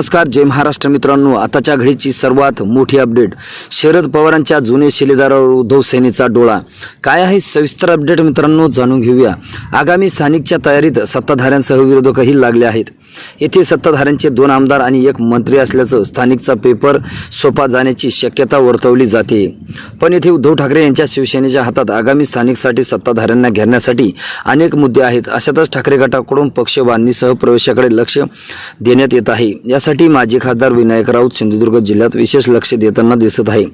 नमस्कार जय महाराष्ट्र मित्रांनो. आताच्या घडीची सर्वात मोठी अपडेट शरद पवारांच्या जुने शिलेदारावर उद्धव सेनेचा डोळा. काय आहे सविस्तर अपडेट मित्रांनो जाणून घेऊया. आगामी स्थानिकच्या तयारीत सत्ताधाऱ्यांसह विरोधकही लागले आहेत. येथे सत्ताधाऱ्यांचे दोन आमदार आणि एक मंत्री असल्याचं स्थानिकचा पेपर सोपा जाण्याची शक्यता वर्तवली जाते. पण येथे उद्धव ठाकरे यांच्या शिवसेनेच्या हातात आगामी स्थानिकसाठी सत्ताधाऱ्यांना घेरण्यासाठी अनेक मुद्दे आहेत. अशातच ठाकरे गटाकडून पक्ष बांधणीसह प्रवेशाकडे लक्ष देण्यात येत आहे. यासाठी माजी खासदार विनायक राऊत सिंधुदुर्ग जिल्ह्यात विशेष लक्ष देताना दिसत आहे.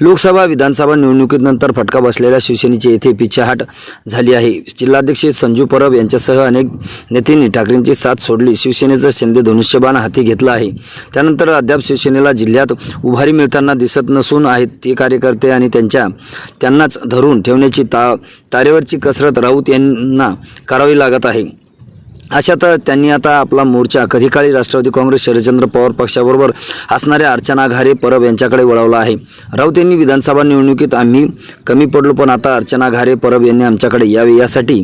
लोकसभा विधानसभा निवडणुकीनंतर फटका बसलेल्या शिवसेनेची येथे पिछाहाट झाली आहे. जिल्हाध्यक्ष संजू परब यांच्यासह अनेक नेत्यांनी ठाकरेंची साथ सोडली. शिवसेनेचा शिंदे धनुष्यबाण हाती घेतला आहे. त्यानंतर अद्याप शिवसेनेला जिल्ह्यात उभारी मिळताना दिसत नसून आहेत. ते कार्यकर्ते आणि त्यांच्या त्यांनाच धरून ठेवण्याची ता तारेवरची कसरत राऊत यांना करावी लागत आहे. अशात त्यांनी आता आपला मोर्चा कधी काळी राष्ट्रवादी काँग्रेस शरदचंद्र पवार पक्षाबरोबर असणाऱ्या अर्चना घारे परब यांच्याकडे वळवला आहे. राऊत यांनी विधानसभा निवडणुकीत आम्ही कमी पडलो पण आता अर्चना घारे परब यांनी आमच्याकडे यावे यासाठी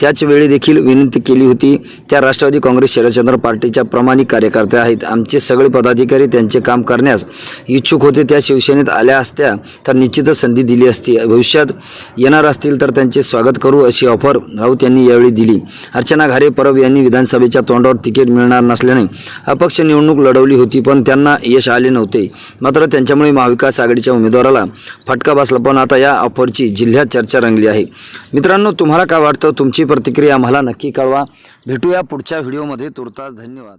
त्याच वेळी देखील विनंती केली होती. त्या राष्ट्रवादी काँग्रेस शरदचंद्र पार्टीच्या प्रामाणिक कार्यकर्त्या आहेत. आमचे सगळे पदाधिकारी त्यांचे काम करण्यास इच्छुक होते. त्या शिवसेनेत आल्या असत्या तर निश्चितच संधी दिली असती. भविष्यात येणार असतील तर त्यांचे स्वागत करू अशी ऑफर राऊत यांनी यावेळी दिली. अर्चना घारे परब यांनी विधानसभेच्या तोंडावर तिकीट मिळणार नसल्याने अपक्ष निवडणूक लढवली होती पण त्यांना यश आले नव्हते. मात्र त्यांच्यामुळे महाविकास आघाडीच्या उमेदवाराला फटका बसला पण आता या ऑफरची जिल्ह्यात चर्चा रंगली आहे. मित्रांनो तुम्हाला काय वाटतं? तुमची प्रतिक्रिया आम्हाला नक्की कळवा. भेटूया पुढच्या व्हिडिओमध्ये. तुर्तास धन्यवाद.